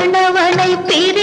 ஆனவனை பிரி